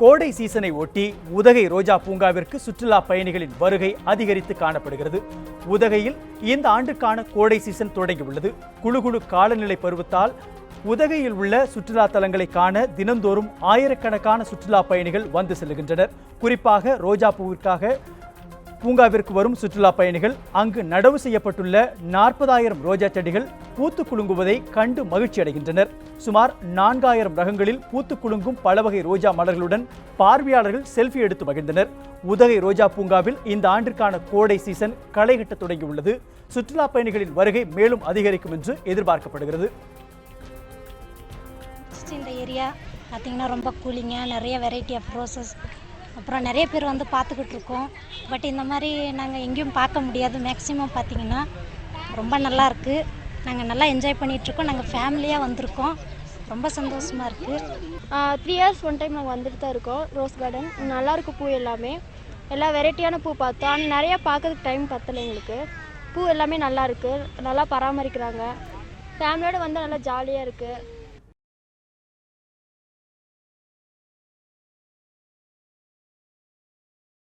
கோடை சீசனை ஒட்டி உதகை ரோஜா பூங்காவிற்கு சுற்றுலா பயணிகளின் வருகை அதிகரித்து காணப்படுகிறது. உதகையில் இந்த ஆண்டுக்கான கோடை சீசன் தொடங்கியுள்ளது. குழு குழு காலநிலை பருவத்தால் உதகையில் உள்ள சுற்றுலா தலங்களை காண தினந்தோறும் ஆயிரக்கணக்கான சுற்றுலா பயணிகள் வந்து செல்கின்றனர். குறிப்பாக ரோஜா பூவிற்காக பூங்காவிற்கு வரும் சுற்றுலா பயணிகள் அங்கு நடவு செய்யப்பட்டுள்ள நாற்பதாயிரம் ரோஜா செடிகள் பூத்து குலுங்குவதை கண்டு மகிழ்ச்சி அடைகின்றனர். சுமார் நான்காயிரம் ரகங்களில் பூத்து குலுங்கும் பல வகை ரோஜா மலர்களுடன் பார்வையாளர்கள் செல்ஃபி எடுத்து மகிழ்ந்தனர். உதகை ரோஜா பூங்காவில் இந்த ஆண்டிற்கான கோடை சீசன் களைகட்ட தொடங்கியுள்ளது. சுற்றுலா பயணிகளின் வருகை மேலும் அதிகரிக்கும் என்று எதிர்பார்க்கப்படுகிறது. இந்த ஏரியா பார்த்தீங்கன்னா ரொம்ப கூலிங்காக நிறைய வெரைட்டி ஆஃப் ரோசஸ் அப்புறம் நிறைய பேர் வந்து பார்த்துக்கிட்டு இருக்கோம். பட் இந்த மாதிரி நாங்கள் எங்கேயும் பார்க்க முடியாது. மேக்ஸிமம் பார்த்திங்கன்னா ரொம்ப நல்லா இருக்குது நாங்கள் நல்லா என்ஜாய் பண்ணிகிட்ருக்கோம் நாங்கள் ஃபேமிலியாக வந்திருக்கோம். ரொம்ப சந்தோஷமாக இருக்குது த்ரீ இயர்ஸ் ஒன் டைம் நாங்கள் வந்துட்டு தான் இருக்கோம். ரோஸ் கார்டன் நல்லாயிருக்கு பூ எல்லாமே. எல்லா வெரைட்டியான பூ பார்த்தோம். ஆனால் நிறையா பார்க்கறதுக்கு டைம் பத்தலை எங்களுக்கு. பூ எல்லாமே நல்லா இருக்குது நல்லா பராமரிக்கிறாங்க. ஃபேமிலியோடு வந்து நல்லா ஜாலியாக இருக்குது